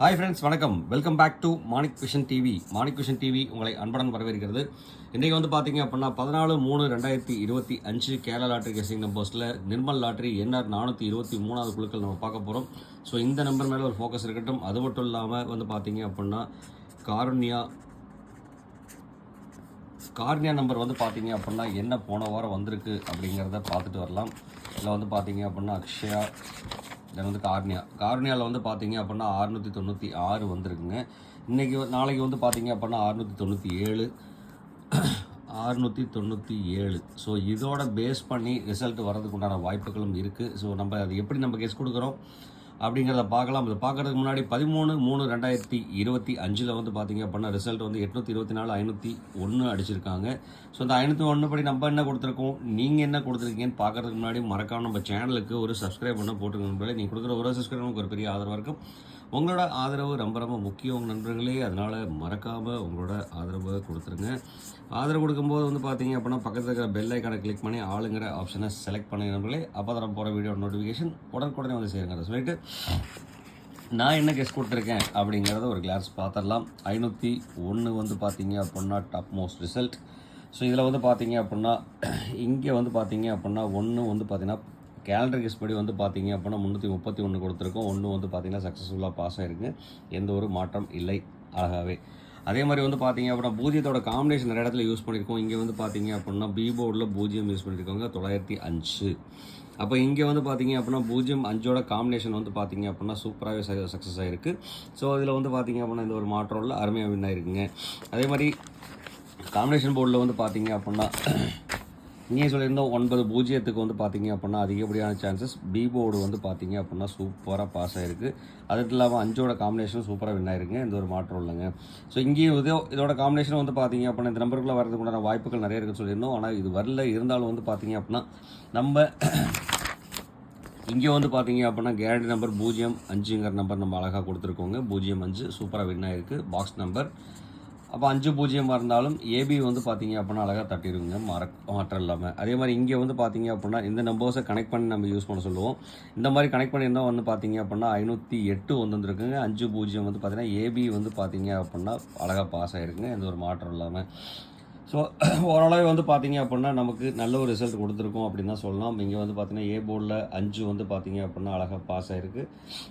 Hi friends வணக்கம். Welcome back to Manik vision TV Manik vision TV உங்களை அன்புடன் வரவேற்கிறது. இன்றைக்கி வந்து பார்த்தீங்க அப்படின்னா பதினாலு மூணு ரெண்டாயிரத்தி இருபத்தி அஞ்சு கேரளா லாட்ரி கெஸிங் நம்பர்ஸில் நிர்மல் லாட்ரி என்ஆர் நானூற்றி இருபத்தி மூணாவது குழுக்கள் நம்ம பார்க்க போகிறோம் ஸோ இந்த நம்பர் மேலே ஒரு ஃபோக்கஸ் இருக்கட்டும். அது மட்டும் இல்லாமல் வந்து பார்த்தீங்க அப்படின்னா காருண்யா கார்னியா நம்பர் வந்து பார்த்தீங்க அப்படின்னா என்ன போன வாரம் வந்திருக்கு அப்படிங்கிறத பார்த்துட்டு வரலாம். இதில் வந்து பார்த்தீங்க அப்படின்னா அக்ஷயா தென் வந்து கார்னியா. கார்னியாவில் வந்து பார்த்தீங்க அப்படின்னா அறுநூற்றி தொண்ணூற்றி ஆறு வந்திருக்குங்க. இன்றைக்கி நாளைக்கு வந்து பார்த்தீங்க அப்படின்னா அறுநூற்றி தொண்ணூற்றி ஏழு. அறுநூற்றி தொண்ணூற்றி ஏழு. ஸோ இதோட பேஸ் பண்ணி ரிசல்ட் வர்றதுக்கு உண்டான வாய்ப்புகளும் இருக்குது ஸோ நம்ம அது எப்படி நம்ம கெஸ் கொடுக்குறோம்? அப்படிங்கிறத பார்க்கலாம். அதை பார்க்கறதுக்கு முன்னாடி பதிமூணு மூணு ரெண்டாயிரத்தி இருபத்தி அஞ்சில் வந்து பார்த்தீங்க அப்படின்னா ரிசல்ட் வந்து எட்நூற்றி இருபத்தி நாலு ஐநூற்றி ஒன்று அடிச்சிருக்காங்க. ஸோ அந்த ஐநூற்றி ஒன்று படி நம்ம என்ன கொடுத்துருக்கோம்? நீங்கள் என்ன கொடுத்துருக்கீங்கன்னு பார்க்கறதுக்கு முன்னாடி மறக்காம நம்ம சேனலுக்கு ஒரு சப்ஸ்கிரைப் பண்ண போட்டுக்கணும் நீங்கள் கொடுக்குற ஒரு சப்ஸ்கிரைப் நமக்கு ஒரு பெரிய ஆதரவாக இருக்கும். உங்களோட ஆதரவு ரொம்ப ரொம்ப முக்கியம் நண்பர்களே. அதனால் மறக்காமல் உங்களோட ஆதரவை கொடுத்துருங்க. ஆதரவு கொடுக்கும்போது வந்து பார்த்தீங்க அப்படின்னா பக்கத்தில் இருக்கிற பெல் ஐக்கானை கிளிக் பண்ணி ஆளுங்கிற ஆப்ஷனை செலக்ட் பண்ணி நண்பர்களே. அப்போ தான் போகிற வீடியோ நோட்டிஃபிகேஷன் உடனுக்குடனே வந்து சேருங்க சொல்லிட்டு நான் என்ன கெஸ் கொடுத்துருக்கேன் அப்படிங்கிறத ஒரு கிளாஸ் பார்த்துடலாம். ஐநூற்றி ஒன்று வந்து பார்த்தீங்க அப்படின்னா டாப் மோஸ்ட் ரிசல்ட் ஸோ இதில் வந்து பார்த்தீங்க அப்படின்னா இங்கே வந்து பார்த்தீங்க அப்படின்னா ஒன்று வந்து பார்த்தீங்கன்னா கேலண்டர் கெஸ் படி வந்து பார்த்தீங்க அப்படின்னா முந்நூற்றி முப்பத்தி ஒன்று கொடுத்துருக்கோம். ஒன்று வந்து பார்த்தீங்கன்னா சக்ஸஸ்ஃபுல்லாக பாஸ் ஆயிருக்கு. எந்த ஒரு மாற்றம் இல்லை அழகாகவே அதே மாதிரி வந்து பார்த்தீங்க அப்படின்னா பூஜ்ஜியத்தோட காம்பினேஷன் நிறைய இடத்துல யூஸ் பண்ணியிருக்கோம் இங்கே வந்து பார்த்தீங்க அப்படின்னா பீபோர்டில் பூஜ்ஜியம் யூஸ் பண்ணியிருக்காங்க தொள்ளாயிரத்தி அஞ்சு. அப்போ இங்கே வந்து பார்த்தீங்க அப்படின்னா பூஜ்ஜியம் அஞ்சோட காம்பினேஷன் வந்து பார்த்தீங்க அப்படின்னா சூப்பராகவே சக்ஸஸ் ஆகிருக்கு ஸோ இதில் வந்து பார்த்தீங்க அப்படின்னா இந்த ஒரு மாற்றம் இல்லை அருமையாக வின் ஆயிருக்குங்க. அதே மாதிரி காம்பினேஷன் போர்டில் வந்து பார்த்தீங்க அப்படின்னா நீங்கள் சொல்லியிருந்தோம் ஒன்பது பூஜ்ஜியத்துக்கு வந்து பார்த்தீங்க அப்படின்னா அதிகப்படியான சான்சஸ் பி போர்டு வந்து பார்த்தீங்க அப்படின்னா சூப்பராக பாஸ் ஆகிருக்கு அதுக்கு இல்லாமல் அஞ்சோட காம்பினேஷன் சூப்பராக வின் ஆயிருக்குங்க இந்த ஒரு மாற்றம் இல்லைங்க. ஸோ இங்கேயும் இதோ இதோட காம்பினேஷன் வந்து பார்த்தீங்க அப்படின்னா இந்த நம்பருக்குள்ளே வரதுக்கு உண்டான வாய்ப்புகள் நிறைய இருக்குன்னு சொல்லியிருந்தோம். ஆனால் இது வரல. இருந்தாலும் வந்து பார்த்தீங்க அப்படின்னா நம்ம இங்கே வந்து பார்த்தீங்க அப்படின்னா கேரண்டி நம்பர் பூஜ்ஜியம் அஞ்சுங்கிற நம்பர் நம்ம அழகாக கொடுத்துருக்கோங்க. பூஜ்ஜியம் அஞ்சு சூப்பராக வின் ஆயிருக்கு. பாக்ஸ் நம்பர் அப்போ அஞ்சு பூஜ்ஜியமாக இருந்தாலும் ஏபி வந்து பார்த்தீங்க அப்படின்னா அழகாக தட்டிடுங்க. மறக் மாற்றம் இல்லாமல் அதே மாதிரி இங்கே வந்து பார்த்தீங்க அப்படின்னா இந்த நம்பர்ஸை கனெக்ட் பண்ணி நம்ம யூஸ் பண்ண சொல்லுவோம். இந்த மாதிரி கனெக்ட் பண்ணியிருந்தால் வந்து பார்த்தீங்க அப்படின்னா ஐநூற்றி எட்டு வந்துருக்குங்க. அஞ்சு பூஜ்ஜியம் வந்து பார்த்தீங்கன்னா ஏபி வந்து பார்த்தீங்க அப்படின்னா அழகாக பாஸ் ஆகிருக்குங்க எந்த ஒரு மாற்றம் இல்லாமல் ஸோ ஓரளவு வந்து பார்த்தீங்க அப்படின்னா நமக்கு நல்ல ஒரு ரிசல்ட் கொடுத்துருக்கோம் அப்படின்னு தான் சொல்லலாம். இங்கே வந்து பார்த்தீங்கன்னா ஏ போர்டில் அஞ்சு வந்து பார்த்தீங்க அப்படின்னா அழகாக பாஸ் ஆகிருக்கு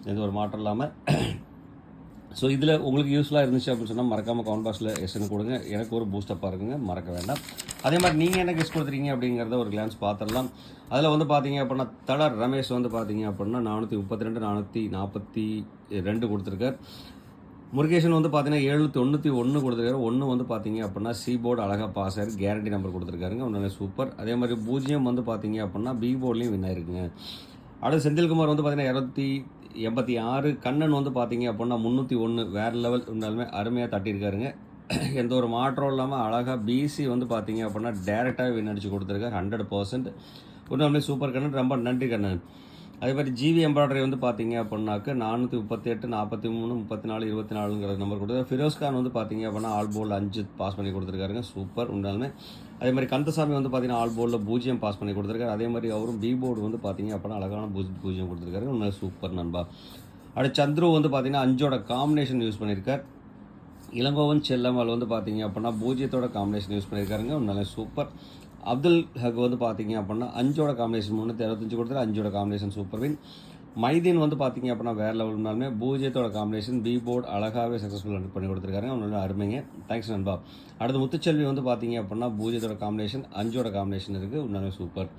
எந்த ஒரு மாற்றம் இல்லாமல் ஸோ இதில் உங்களுக்கு யூஸ்ஃபுல்லாக இருந்துச்சு அப்படின்னு சொன்னால் மறக்காமல் கவுண்ட் பாக்ஸில் எஸ்ன்னு கொடுங்க. எனக்கு ஒரு பூஸ்டப்பாக இருக்குங்க மறக்க வேண்டாம். அதே மாதிரி நீங்கள் என்ன கெஸ்ட் கொடுத்துருக்கீங்க அப்படிங்கிறத ஒரு கிளான்ஸ் பார்த்துடலாம் அதில் வந்து பார்த்தீங்க அப்படின்னா தலர் ரமேஷ் வந்து பார்த்தீங்க அப்படின்னா நானூற்றி முப்பத்தி ரெண்டு நானூற்றி நாற்பத்தி ரெண்டு கொடுத்துருக்கார். முருகேஷன் வந்து பார்த்தீங்கன்னா எழுநூற்றி தொண்ணூற்றி ஒன்று கொடுத்துருக்காரு. ஒன்று வந்து பார்த்தீங்க அப்படின்னா சி போர்டு அழகாக பாஸ் ஆயிரு கேரண்டி நம்பர் கொடுத்துருக்காருங்க. ஒன்று சூப்பர் அதே மாதிரி பூஜ்ஜியம் வந்து பார்த்தீங்க அப்படின்னா பி போர்ட்லேயும் வின் ஆயிருக்குங்க. அடுத்து செந்தில்குமார் வந்து பார்த்தீங்கன்னா இரநூத்தி எண்பத்தி ஆறு கண்ணன் வந்து பார்த்தீங்க அப்படின்னா முந்நூற்றி ஒன்று வேறு லெவல் இருந்தாலுமே அருமையாக தட்டியிருக்காருங்க. எந்த ஒரு மாற்றம் இல்லாமல் அழகாக பிசி வந்து பார்த்தீங்க அப்படின்னா டேரெக்டாக வின் கொடுத்துருக்காரு ஹண்ட்ரட் பர்சன்ட் உண்மையிலே சூப்பர் கண்ணன் ரொம்ப நன்றி கண்ணன். அதே மாதிரி ஜிவி எம்ப்ராய்டரி வந்து பார்த்தீங்க அப்படின்னாக்க நானூற்றி முப்பத்தி எட்டு நாற்பத்தி மூணு முப்பத்தி நாலு இருபத்தி நாலுங்கிற நம்பர் கொடுத்து ஃபிரோஸ் கான் வந்து பார்த்தீங்க அப்படின்னா ஆல் போர்டில் அஞ்சு பாஸ் பண்ணி கொடுத்துருக்காருங்க. சூப்பர் உண்டாலுமே அதே மாதிரி கந்தசாமி வந்து பார்த்தீங்கன்னா ஆல் போலில் பூஜ்ஜியம் பாஸ் பண்ணி கொடுத்துருக்காரு. அதே மாதிரி அவரும் பி போர்டு வந்து பார்த்தீங்க அப்படின்னா அழகான பூஜ் பூஜ்ஜியம் கொடுத்துருக்காரு. உண்மையில சூப்பர் நண்பா. அடுத்து சந்துரு வந்து பார்த்தீங்கன்னா அஞ்சோட காம்பினேஷன் யூஸ் பண்ணியிருக்கார் இளங்கோவன் செல்லம்மாள் வந்து பார்த்தீங்க அப்படின்னா பூஜ்ஜியத்தோட காம்பினேஷன் யூஸ் பண்ணியிருக்காருங்க நல்ல சூப்பர் அப்துல் ஹக் வந்து பார்த்தீங்க அப்படின்னா அஞ்சோட காம்பினேஷன் முந்நூற்றி அறுபத்தஞ்சு கொடுத்தாரு அஞ்சோட காம்பினேஷன் சூப்பர் வின் மைதீன் வந்து பார்த்தீங்க அப்படின்னா வேறு லெவல்னாலுமே பூஜ்ஜியத்தோட காம்பினேஷன் பி போர்டு அழகாகவே சக்ஸஸ்ஃபுல் பண்ணி கொடுத்துருக்காங்க நல்ல அருமைங்க. தேங்க்ஸ் நண்பா. அடுத்து முத்துச்செல்வி வந்து பார்த்தீங்க அப்படின்னா பூஜ்யத்தோட காம்பினேஷன் அஞ்சோட காம்பினேஷன் இருக்குது உண்மையாலுமே சூப்பர்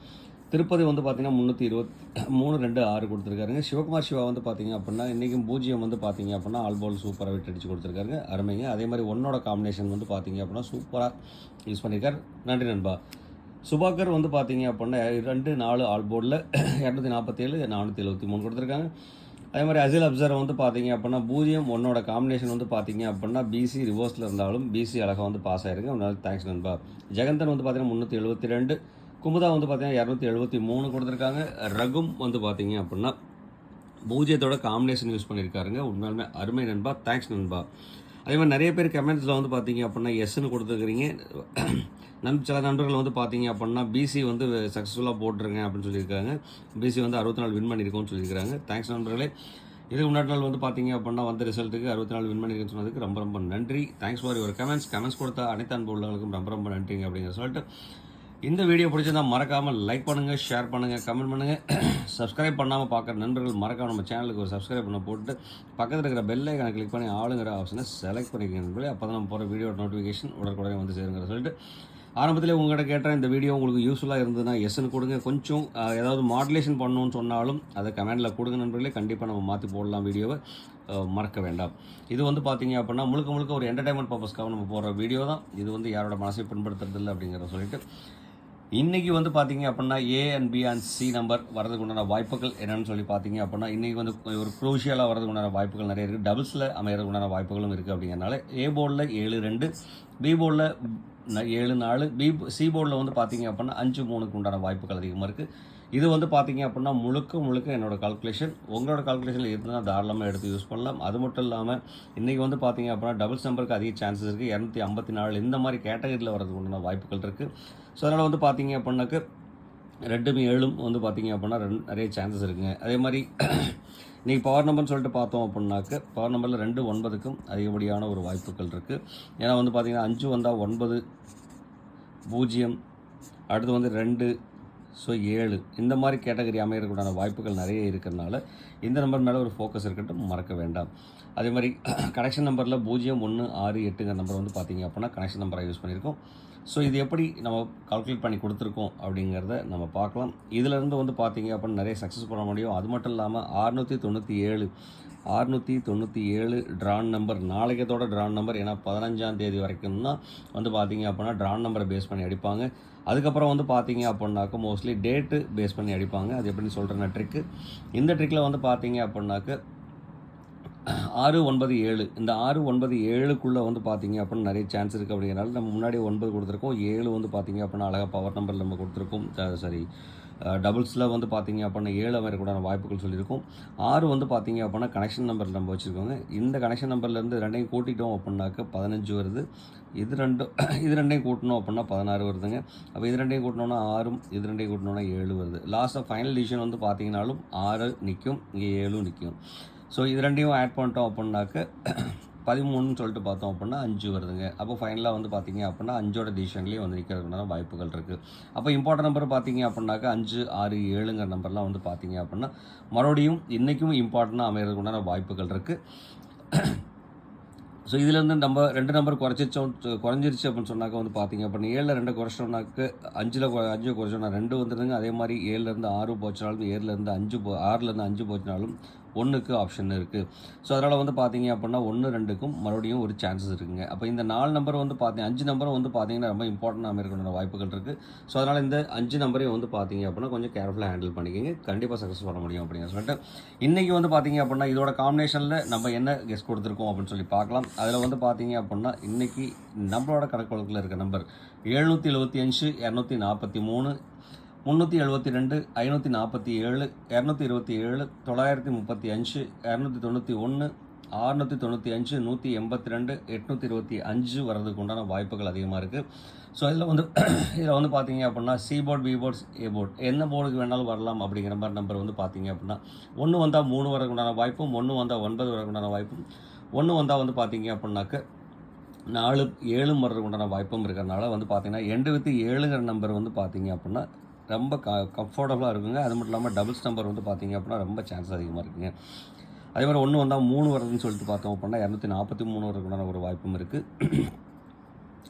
திருப்பதி வந்து பார்த்தீங்கன்னா முந்நூற்றி இருபத்தி மூணு ரெண்டு ஆறு கொடுத்துருக்காருங்க. சிவகுமார் சிவா வந்து பார்த்தீங்க அப்படின்னா இன்றைக்கும் பூஜ்ஜியம் வந்து பார்த்தீங்க அப்படின்னா ஆல்போல் சூப்பராக விட்டு அடிச்சு கொடுத்துருக்காருங்க. அருமைங்க. அதே மாதிரி ஒன்னோட காம்பினேஷன் வந்து பார்த்தீங்க அப்படின்னா சூப்பராக யூஸ் பண்ணியிருக்கார் நன்றி நண்பா. சுபாகர் வந்து பார்த்தீங்க அப்படின்னா ரெண்டு நாலு ஆல் போர்டில் இரநூத்தி நாற்பத்தேழு நானூற்றி எழுபத்தி மூணு கொடுத்துருக்காங்க. அதே மாதிரி அசில் அப்சர் வந்து பார்த்தீங்க அப்படின்னா பூஜ்ஜியம் ஒன்னோட காம்பினேஷன் வந்து பார்த்தீங்க அப்படின்னா பிசி ரிவர்ஸில் இருந்தாலும் பிசி அழகாக வந்து பாஸ் ஆயிருக்கு அதனால தேங்க்ஸ் நண்பா. ஜெகந்தன் வந்து பார்த்தீங்கன்னா முந்நூற்றி எழுபத்தி ரெண்டு குமுதா வந்து பார்த்தீங்கன்னா இரநூத்தி எழுபத்தி மூணு கொடுத்துருக்காங்க. ரகும் வந்து பார்த்தீங்க அப்படின்னா பூஜ்ஜியத்தோட காம்பினேஷன் யூஸ் பண்ணியிருக்காருங்க உண்மையாலுமே அருமை நண்பா. தேங்க்ஸ் நண்பா. அதே மாதிரி நிறைய பேர் கமெண்ட்ஸில் வந்து பார்த்தீங்க அப்படின்னா எஸ்ன்னு கொடுத்துருக்குறீங்க. நம் சில நண்பர்கள் வந்து பார்த்தீங்க அப்படின்னா பிசி வந்து சக்ஸஸ்ஃபுல்லாக போட்டிருங்க அப்படின்னு சொல்லியிருக்காங்க. பிசி வந்து அறுபத்தி நாலு வின் பண்ணியிருக்கோம்னு சொல்லியிருக்காங்க. தேங்க்ஸ் நண்பர்களே. இதுக்கு முன்னாடி நாள் வந்து பார்த்தீங்க அப்படின்னா வந்த ரிசல்ட்டுக்கு அறுபத்தி நாலு வின் பண்ணிருக்கேன்னு சொன்னதுக்கு ரொம்ப ரொம்ப நன்றி. Thanks for your comments comments கொடுத்த அனைத்து அன்பு உள்ளவங்களுக்கும் ரொம்ப ரொம்ப நன்றிங்க அப்படிங்கிற சொல்லிட்டு இந்த வீடியோ பிடிச்சிருந்தா மறக்காமல் லைக் பண்ணுங்கள் ஷேர் பண்ணுங்கள் கமெண்ட் பண்ணுங்கள் சப்ஸ்கிரைப் பண்ணாமல் பார்க்குற நண்பர்கள் மறக்காமல் நம்ம சேனலுக்கு ஒரு சப்ஸ்கிரைப் பண்ண போட்டு பக்கத்தில் இருக்கிற பெல் ஐக்கனை கிளிக் பண்ணி ஆளுங்கிற ஆப்ஷனை செலக்ட் பண்ணிக்கங்க நண்பர்களே. அப்போ தான் நம்ம போகிற வீடியோ நோட்டிஃபிகேஷன் உடனுக்குடனே வந்து சேருங்கிற சொல்லிட்டு ஆரம்பத்திலே உங்கள்கிட்ட கேட்டேன் இந்த வீடியோ உங்களுக்கு யூஸ்ஃபுல்லாக இருந்ததுன்னா எஸ்ன்னு கொடுங்க. கொஞ்சம் ஏதாவது மாடுலேஷன் பண்ணணும்னு சொன்னாலும் அதை கமெண்டில் கொடுங்க நண்பர்களே. கண்டிப்பாக நம்ம மாற்றி போடலாம் வீடியோவை மறக்க வேண்டாம். இது வந்து பார்த்தீங்க அப்படின்னா முழுக்க முழுக்க ஒரு என்டர்டைன்மெண்ட் பர்பஸ்க்காக நம்ம போடுற வீடியோ தான். இது வந்து யாரோட மனசை புண்படுத்துறதில்லை அப்படிங்கிறத சொல்லிட்டு. இன்றைக்கி வந்து பார்த்தீங்க அப்படின்னா A and B and C number வரதுக்கு உண்டான வாய்ப்புகள் என்னென்னு சொல்லி பார்த்தீங்க அப்படின்னா இன்றைக்கி வந்து ஒரு குரூஷியலாக வரதுக்கு உண்டான வாய்ப்புகள் நிறைய இருக்குது டபுள்ஸில் அமையறதுக்கு உண்டான வாய்ப்புகளும் இருக்குது அப்படிங்கிறனால ஏ போர்டில் ஏழு ரெண்டு பி போர்டில் ஏழு நாலு பி சி போர்டில் வந்து பார்த்தீங்க அப்படின்னா அஞ்சு மூணுக்கு உண்டான வாய்ப்புகள் அதிகமாக இருக்குது இது வந்து பார்த்தீங்க அப்படின்னா முழுக்க முழுக்க என்னோடய கால்குலேஷன் உங்களோட கால்குலேஷனில் இருந்தால் தாராளமாக எடுத்து யூஸ் பண்ணலாம். அது மட்டும் இல்லாமல் இன்றைக்கி வந்து பார்த்தீங்க அப்படின்னா டபுள்ஸ் நம்பருக்கு அதிக சான்சஸ் இருக்குது இரநூத்தி ஐம்பத்தி நாலு. இந்த மாதிரி கேட்டகரியில் வரதுக்கு உண்டான வாய்ப்புகள் இருக்குது ஸோ அதனால் வந்து பார்த்தீங்க அப்படின்னாக்க ரெண்டும் ஏழும் வந்து பார்த்தீங்க அப்படின்னா ரெண்டு நிறைய சான்சஸ் இருக்குங்க. அதே மாதிரி இன்றைக்கி பவர் நம்பர்னு சொல்லிட்டு பார்த்தோம் அப்படின்னாக்க பவர் நம்பரில் ரெண்டு ஒன்பதுக்கும் அதிகப்படியான ஒரு வாய்ப்புகள் இருக்குது ஏன்னா வந்து பார்த்திங்கன்னா அஞ்சு வந்தால் ஒன்பது பூஜ்ஜியம் அடுத்து வந்து ரெண்டு ஸோ ஏழு. இந்த மாதிரி கேட்டகரி அமையறதுக்குண்டான வாய்ப்புகள் நிறைய இருக்கிறனால இந்த நம்பர் மேலே ஒரு ஃபோக்கஸ் இருக்கட்டும் மறக்க வேண்டாம். அதே மாதிரி கனெக்ஷன் நம்பரில் பூஜ்ஜியம் ஒன்று ஆறு எட்டுங்கிற நம்பர் வந்து பார்த்தீங்க அப்படின்னா கனெக்ஷன் நம்பராக யூஸ் பண்ணியிருக்கோம். ஸோ இது எப்படி நம்ம கால்குலேட் பண்ணி கொடுத்துருக்கோம் அப்படிங்கிறத நம்ம பார்க்கலாம். இதிலேருந்து வந்து பார்த்தீங்க அப்படின்னா நிறைய சக்ஸஸ் பண்ண முடியும். அது மட்டும் இல்லாமல் அறுநூற்றி தொண்ணூற்றி ஏழு அறுநூற்றி தொண்ணூற்றி ஏழு ட்ரான் நம்பர் நாளைக்கத்தோட ட்ரான் நம்பர் ஏன்னா பதினஞ்சாம் தேதி வரைக்கும் தான் வந்து பார்த்தீங்க அப்படின்னா ட்ரான் நம்பரை பேஸ் பண்ணி அடிப்பாங்க. அதுக்கப்புறம் வந்து பார்த்தீங்க அப்படின்னாக்க மோஸ்ட்லி டேட்டு பேஸ் பண்ணி அடிப்பாங்க. அது எப்படின்னு சொல்கிறேன் ட்ரிக்கு இந்த ட்ரிக்கில் வந்து பார்த்தீங்க அப்படின்னாக்க ஆறு ஒன்பது ஏழு. இந்த ஆறு ஒன்பது ஏழுக்குள்ளே வந்து பார்த்தீங்க அப்படின்னு நிறைய சான்ஸ் இருக்குது அப்படிங்கிறனால நம்ம முன்னாடி ஒன்பது கொடுத்துருக்கோம். ஏழு வந்து பார்த்தீங்க அப்படின்னா அழகாக பவர் நம்பர் நம்ம கொடுத்துருக்கோம். சாரி டபுள்ஸில் வந்து பார்த்தீங்க அப்படின்னா ஏழு அமையக்கூடான வாய்ப்புகள் சொல்லியிருக்கோம். ஆறு வந்து பார்த்தீங்க அப்படின்னா கனெக்ஷன் நம்பர் நம்ம வச்சுருக்கோங்க. இந்த கனெக்ஷன் நம்பர்லேருந்து ரெண்டையும் கூட்டிட்டோம் அப்படின்னாக்க பதினஞ்சு வருது. இது ரெண்டும் இது ரெண்டையும் கூட்டணும் அப்படின்னா பதினாறு வருதுங்க. அப்போ இது ரெண்டையும் கூட்டினோன்னா ஆறும் இது ரெண்டையும் கூட்டினோன்னா ஏழு வருது. லாஸ்ட்டாக ஃபைனல் டிசிஷன் வந்து பார்த்தீங்கனாலும் ஆறு நிற்கும் இங்கே ஏழும் நிற்கும் ஸோ இது ரெண்டையும் ஆட் பண்ணிட்டோம் அப்படின்னாக்க பதிமூணுன்னு சொல்லிட்டு பார்த்தோம் அப்படின்னா அஞ்சு வருதுங்க. அப்போ ஃபைனலாக வந்து பார்த்தீங்க அப்படின்னா அஞ்சோட டிசிஷன்லேயே வந்து நிற்கிறதுக்கான வாய்ப்புகள் இருக்குது அப்போ இம்பார்ட்டன்ட் நம்பர் பார்த்தீங்க அப்படின்னாக்கா அஞ்சு ஆறு ஏழுங்கிற நம்பர்லாம் வந்து பார்த்தீங்க அப்படின்னா மறுபடியும் இன்றைக்கும் இம்பார்ட்டண்ட்டாக அமைகிறதுக்குண்டான வாய்ப்புகள் இருக்குது ஸோ இதுலேருந்து நம்ம ரெண்டு நம்பர் குறைச்சிச்சோம் குறைஞ்சிருச்சு அப்படின்னு சொன்னாக்க வந்து பார்த்தீங்க அப்படின்னா ஏழில் ரெண்டு குறைச்சோம்னாக்க அஞ்சில் அஞ்சு குறைச்சோம்னா ரெண்டு வந்துடுங்க அதே மாதிரி ஏழுலேருந்து ஆறு போச்சினாலும் ஏழுலேருந்து அஞ்சு போ ஆறுலேருந்து அஞ்சு போச்சுனாலும் ஒன்றுக்கு ஆப்ஷன் இருக்குது ஸோ அதனால் வந்து பார்த்தீங்க அப்படின்னா ஒன்று ரெண்டுக்கும் மறுபடியும் ஒரு சான்சஸ் இருக்குங்க. அப்போ இந்த நாலு நம்பர் வந்து பார்த்தீங்க அஞ்சு நம்பரும் வந்து பார்த்தீங்கன்னா ரொம்ப இம்பார்ட்டண்டாக இருக்கணும் வாய்ப்புகள் இருக்குது ஸோ அதனால் இந்த அஞ்சு நம்பரையும் வந்து பார்த்தீங்க அப்படின்னா கொஞ்சம் கேர்ஃபுல்லாக ஹேண்டில் பண்ணிக்கிங்க. கண்டிப்பாக சக்ஸஸ் பண்ண முடியும் அப்படின்னு சொல்லிட்டு இன்றைக்கி வந்து பார்த்தீங்க அப்படின்னா இதோட காம்பினேஷனில் நம்ம என்ன கெஸ்ட் கொடுத்துருக்கோம் அப்படின்னு சொல்லி பார்க்கலாம். அதில் வந்து பார்த்தீங்க அப்படின்னா இன்றைக்கி நம்மளோட கணக்கு வழக்கில் இருக்க நம்பர் எழுநூற்றி எழுபத்தி அஞ்சு இரநூத்தி நாற்பத்தி மூணு முந்நூற்றி எழுபத்தி ரெண்டு ஐநூற்றி நாற்பத்தி ஏழு இரநூத்தி இருபத்தி ஏழு தொள்ளாயிரத்தி முப்பத்தி அஞ்சு இரநூத்தி தொண்ணூற்றி ஒன்று ஆறுநூற்றி தொண்ணூற்றி அஞ்சு நூற்றி எண்பத்தி ரெண்டு எட்நூற்றி இருபத்தி அஞ்சு வர்றதுக்கு உண்டான வாய்ப்புகள் அதிகமாக இருக்குது ஸோ இதில் வந்து இதில் வந்து பார்த்தீங்க அப்படின்னா C board B boards A board என்ன போர்டுக்கு வேணாலும் வரலாம் அப்படிங்கிற மாதிரி நம்பர் வந்து பார்த்தீங்க அப்படின்னா ஒன்று வந்தால் மூணு வரதுக்கு உண்டான வாய்ப்பும் ஒன்று வந்தால் ஒன்பது வரதுக்கு உண்டான வாய்ப்பும் ஒன்று வந்தால் வந்து பார்த்தீங்க அப்படின்னாக்க நாலு ஏழு வர்றதுக்கு உண்டான வாய்ப்பும் இருக்கிறனால வந்து பார்த்தீங்கன்னா எண்டு வித்து ஏழுங்கிற நம்பர் வந்து பார்த்தீங்க அப்படின்னா ரொம்ப க கம்ஃபர்டபுளாக இருக்குங்க. அது மட்டும் இல்லாமல் டபுள்ஸ் நம்பர் வந்து பார்த்தீங்க அப்படின்னா ரொம்ப சான்ஸ் அதிகமாக இருக்குங்க. அதே மாதிரி ஒன்று வந்தால் மூணு வருதுன்னு சொல்லிட்டு பார்த்தோம் அப்படின்னா இரநூத்தி நாற்பத்தி மூணு வரதுக்குண்டான ஒரு வாய்ப்பும் இருக்குது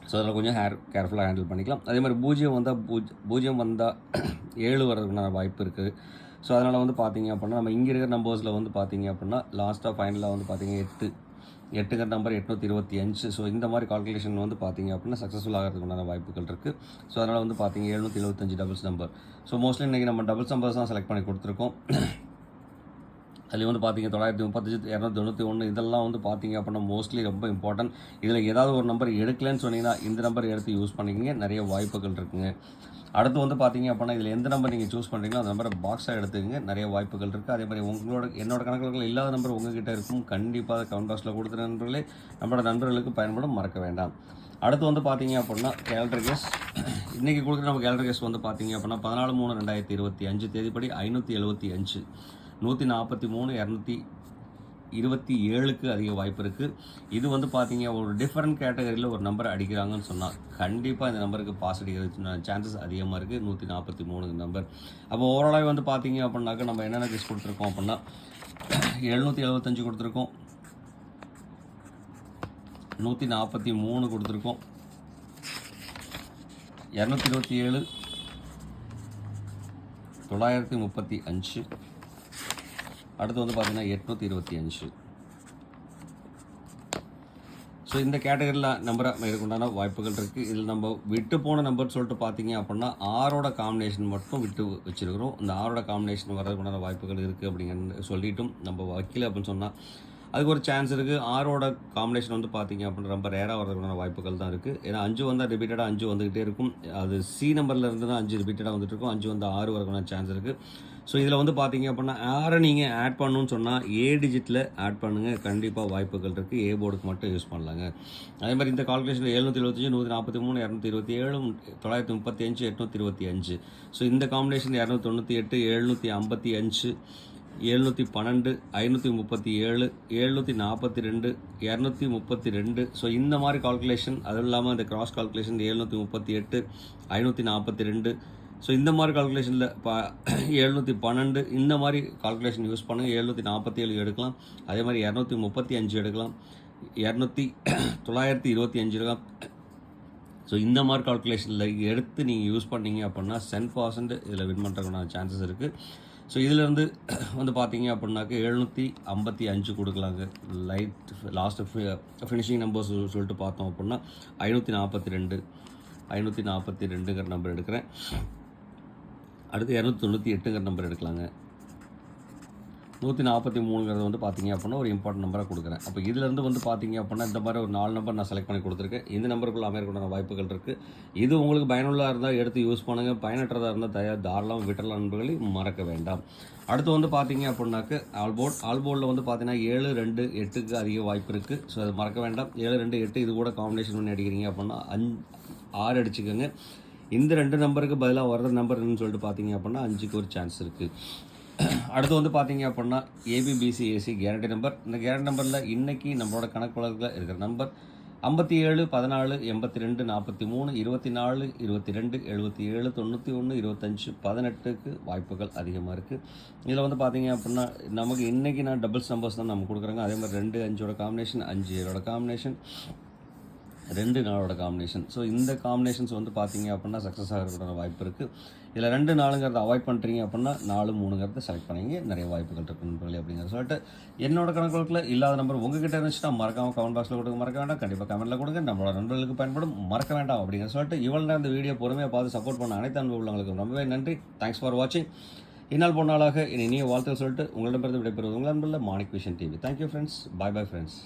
ஸோ அதில் கொஞ்சம் ஹேர் கேர்ஃபுல்லாக ஹேண்டில் பண்ணிக்கலாம். அதே மாதிரி பூஜ்ஜியம் வந்தால் பூஜ் பூஜ்ஜியம் வந்தால் ஏழு வரதுக்குண்டான வாய்ப்பு இருக்குது ஸோ அதனால் வந்து பார்த்தீங்க அப்படின்னா நம்ம இங்கே இருக்கிற நம்பர்ஸில் வந்து பார்த்தீங்க அப்படின்னா லாஸ்ட்டாக ஃபைனலாக வந்து பார்த்தீங்க எட்டு. எட்டுங்கிற நம்பர் எட்நூற்றி இருபத்தி அஞ்சு. ஸோ இந்த மாதிரி கால்குலேஷன் வந்து பார்த்தீங்க அப்படின்னா சக்ஸஸ்ஃபுல் ஆகிறதுக்கு உண்டான வாய்ப்புகள் இருக்குது ஸோ அதனால் வந்து பார்த்தீங்க எழுநூற்றி எழுபத்தஞ்சு டபுள்ஸ் நம்பர் ஸோ மோஸ்ட்லி இன்றைக்கி நம்ம டபுள்ஸ் நம்பர்ஸ் தான் செலக்ட் பண்ணி கொடுத்துருக்கோம். அதுலேயும் வந்து பார்த்தீங்க தொள்ளாயிரத்தி முப்பத்தஞ்சு இரநூத்தி தொண்ணூற்றி ஒன்று இதெல்லாம் வந்து பார்த்தீங்க அப்படின்னா மோஸ்ட்லி ரொம்ப இம்பார்ட்டன்ட் இதில் ஏதாவது ஒரு நம்பர் எடுக்கலன்னு சொன்னீங்கன்னா இந்த நம்பர் எடுத்து யூஸ் பண்ணிக்கிங்க. நிறைய வாய்ப்புகள் இருக்குங்க. அடுத்து வந்து பார்த்தீங்க அப்படின்னா இதில் எந்த நம்பர் நீங்கள் சூஸ் பண்ணுறீங்களோ அந்த நம்பரை பாக்ஸாக எடுத்துக்கங்க. நிறைய வாய்ப்புகள் இருக்குது அதே மாதிரி உங்களோட என்னோட கணக்குகள் இல்லாத நம்பர் உங்ககிட்ட இருக்கும். கண்டிப்பாக கமெண்ட் பாக்ஸில் கொடுத்த நண்பர்களே நம்மளோட நண்பர்களுக்கு பயன்படும். மறக்க வேண்டாம். அடுத்து வந்து பார்த்தீங்க அப்படின்னா கேலண்டர் கேஸ் இன்றைக்கி கொடுக்குற நம்ம கேலண்டர் கேஸ் வந்து பார்த்தீங்க அப்படின்னா பதினாலு மூணு ரெண்டாயிரத்தி இருபத்தி அஞ்சு தேதிப்படி ஐநூற்றி எழுபத்தி அஞ்சு. நூற்றி நாற்பத்தி மூணு இரநூத்தி இருபத்தி ஏழுக்கு அதிக வாய்ப்பு இருக்குது இது வந்து பார்த்தீங்க ஒரு டிஃப்ரெண்ட் கேட்டகரியில் ஒரு நம்பர் அடிக்கிறாங்கன்னு சொன்னால் கண்டிப்பாக இந்த நம்பருக்கு பாஸ் அடிக்கிறது சான்சஸ் அதிகமாக இருக்குது நூற்றி நாற்பத்தி மூணு நம்பர் அப்போ ஓவராலாக வந்து பார்த்தீங்க அப்படின்னாக்க நம்ம என்னென்ன கெஸ் கொடுத்துருக்கோம் அப்படின்னா எழுநூற்றி எழுபத்தஞ்சு கொடுத்துருக்கோம். நூற்றி நாற்பத்தி மூணு கொடுத்துருக்கோம். இரநூத்தி இருபத்தி ஏழு. தொள்ளாயிரத்தி முப்பத்தி அஞ்சு. அடுத்து வந்து பார்த்தீங்கன்னா எட்நூற்றி இருபத்தி அஞ்சு. ஸோ இந்த கேட்டகரியில் நம்பரை மேற்கொண்டான வாய்ப்புகள் இருக்குது இதில் நம்ம விட்டு போன நம்பர் சொல்லிட்டு பார்த்தீங்க அப்படின்னா ஆரோட காம்பினேஷன் மட்டும் விட்டு வச்சுருக்கிறோம். இந்த ஆரோட காம்பினேஷன் வர்றதுக்குண்டான வாய்ப்புகள் இருக்குது அப்படிங்கிற சொல்லிட்டும் நம்ம வைக்கல அப்படின்னு சொன்னால் அதுக்கு ஒரு சான்ஸ் இருக்குது ஆரோட காம்பினேஷன் வந்து பார்த்தீங்க அப்படின்னா ரொம்ப ரேராக வர்றதுக்கான வாய்ப்புகள் தான் இருக்குது ஏன்னா அஞ்சு வந்தால் ரிப்பீட்டடாக அஞ்சு வந்துக்கிட்டே இருக்கும். அது சி நம்பரில் இருந்து தான் அஞ்சு ரிப்பீட்டடாக வந்துட்டு இருக்கும். அஞ்சு வந்து ஆறு வரக்கான சான்ஸ் இருக்குது ஸோ இதில் வந்து பார்த்தீங்க அப்படின்னா யாரை நீங்கள் ஆட் பண்ணணும்னு சொன்னால் ஏ டிஜிட்டில் ஆட் பண்ணுங்கள் கண்டிப்பாக வாய்ப்புகள் இருக்குது ஏ போர்டுக்கு மட்டும் யூஸ் பண்ணலாங்க. அதே மாதிரி இந்த கால்குலேஷனில் எழுநூற்றி இருபத்தஞ்சு நூற்றி நாற்பத்தி மூணு இரநூத்தி இருபத்தி ஏழு தொள்ளாயிரத்தி முப்பத்தி அஞ்சு எட்நூற்றி இருபத்தி அஞ்சு. ஸோ இந்த காம்பினேஷன் இரநூத்தி தொண்ணூற்றி எட்டு எழுநூற்றி ஐம்பத்தி அஞ்சு எழுநூற்றி பன்னெண்டு ஐநூற்றி முப்பத்தி ஏழு எழுநூற்றி நாற்பத்தி ரெண்டு இரநூத்தி முப்பத்தி ரெண்டு. ஸோ இந்த மாதிரி கால்குலேஷன் அதுவும் இல்லாமல் இந்த கிராஸ் கால்குலேஷன் எழுநூற்றி முப்பத்தி எட்டு ஐநூற்றி நாற்பத்தி ரெண்டு ஸோ இந்த மாதிரி கால்குலேஷனில் இப்போ எழுநூற்றி பன்னெண்டு இந்த மாதிரி கால்குலேஷன் யூஸ் பண்ணுங்கள் எழுநூற்றி நாற்பத்தி ஏழு எடுக்கலாம். அதே மாதிரி இரநூத்தி முப்பத்தி அஞ்சு எடுக்கலாம். இரநூத்தி தொள்ளாயிரத்தி இருபத்தி அஞ்சு எடுக்கலாம். ஸோ இந்த மாதிரி கால்குலேஷனில் எடுத்து நீங்கள் யூஸ் பண்ணீங்க அப்படின்னா சென் பர்சன்ட் இதில் வின் பண்ணுறதுக்கான சான்சஸ் இருக்குது ஸோ இதிலேருந்து வந்து பார்த்தீங்க அப்படின்னாக்க எழுநூற்றி ஐம்பத்தி அஞ்சு கொடுக்கலாங்க. லைட் லாஸ்ட்டு ஃபினிஷிங் நம்பர்ஸ் சொல்லிட்டு பார்த்தோம் அப்படின்னா ஐநூற்றி நாற்பத்தி ரெண்டு ஐநூற்றி நாற்பத்தி ரெண்டுங்கிற நம்பர் எடுக்கிறேன். அடுத்து இரநூத்தி தொண்ணூற்றி எட்டுங்கிற நம்பர் எடுக்கலாங்க. நூற்றி நாற்பத்தி மூணுங்கிறது வந்து பார்த்தீங்க அப்படின்னா ஒரு இம்பார்ட்டன்ட் நம்பராக கொடுக்குறேன். அப்போ இதுலேருந்து வந்து பார்த்தீங்க அப்படின்னா இந்த மாதிரி ஒரு நாலு நம்பர் நான் செலக்ட் பண்ணி கொடுத்துருக்கேன். இந்த நம்பருக்குள்ள அமையக்கூடிய வாய்ப்புகள் இருக்குது இது உங்களுக்கு பயனுள்ளதாக இருந்தால் எடுத்து யூஸ் பண்ணுங்கள் பயனற்றதாக இருந்தால் தயார் தாராளம் விட்டுறலாம் நண்பர்களை. மறக்க வேண்டாம். அடுத்து வந்து பார்த்தீங்க அப்படின்னாக்க ஆல்போர்ட் ஆல்போர்டில் வந்து பார்த்தீங்கன்னா ஏழு ரெண்டு எட்டுக்கு அதிக வாய்ப்பு இருக்குது ஸோ அது மறக்க வேண்டாம். ஏழு ரெண்டு எட்டு இது கூட காம்பினேஷன் பண்ணி அடிக்கிறீங்க அப்படின்னா அஞ்சு ஆறு அடிச்சுக்கோங்க. இந்த ரெண்டு நம்பருக்கு பதிலாக வர்ற நம்பர்னு சொல்லிட்டு பார்த்தீங்க அப்படின்னா அஞ்சுக்கு ஒரு சான்ஸ் இருக்குது அடுத்து வந்து பார்த்தீங்க அப்படின்னா ஏபிபிசி ஏசி கேரண்டி நம்பர் இந்த கேரண்டி நம்பரில் இன்றைக்கி நம்மளோட கணக்கு வழக்கில் இருக்கிற நம்பர் ஐம்பத்தி ஏழு பதினாலு எண்பத்தி ரெண்டு நாற்பத்தி மூணு இருபத்தி நாலு இருபத்தி ரெண்டு எழுபத்தி ஏழு தொண்ணூற்றி ஒன்று இருபத்தஞ்சு பதினெட்டுக்கு வாய்ப்புகள் அதிகமாக இருக்குது இதில் வந்து பார்த்தீங்க அப்படின்னா நமக்கு இன்றைக்கி நான் டபுள்ஸ் நம்பர்ஸ் தான் நம்ம கொடுக்குறாங்க. அதே மாதிரி ரெண்டு அஞ்சோட காம்பினேஷன் அஞ்சு ஏழோட காம்பினேஷன் ரெண்டு நாளோட காம்பினேஷன் ஸோ இந்த காம்பினேஷன்ஸ் வந்து பார்த்தீங்க அப்படின்னா சக்ஸஸ் ஆகிறதுக்கான வாய்ப்பு இருக்குது இதில் ரெண்டு நாளுங்கிறத அவாய்ட் பண்ணுறீங்க அப்படின்னா நாலு மூணுங்கிறத செலக்ட் பண்ணிங்க. நிறைய வாய்ப்புகள் இருக்கு நண்பர்களே அப்படிங்கிற சொல்லிட்டு என்னோட கணக்குகளுக்குள்ள இல்லாத நம்பர் உங்ககிட்ட இருந்துச்சுன்னா மறக்காம கமெண்ட் பாக்ஸில் கொடுக்க மறக்க வேண்டாம். கண்டிப்பாக கமெண்ட்டில் கொடுங்க. நம்மளோட நண்பர்களுக்கு பயன்படும். மறக்க வேண்டாம் அப்படிங்கிற சொல்லிட்டு இவ்வளோ நேரம் இந்த வீடியோ பொறுமையாக பார்த்து சப்போர்ட் பண்ண அனைத்து அன்பு உள்ளவங்களுக்கு ரொம்பவே நன்றி. தேங்க்ஸ் ஃபார் வாட்சிங் இந்நாள் போனாலாக இனி இனிய வாழ்த்துக்கள் சொல்லிட்டு உங்களிடமிருந்து விடைபெறுவது உங்கள் அன்பில் Manik vision TV thank you friends bye bye friends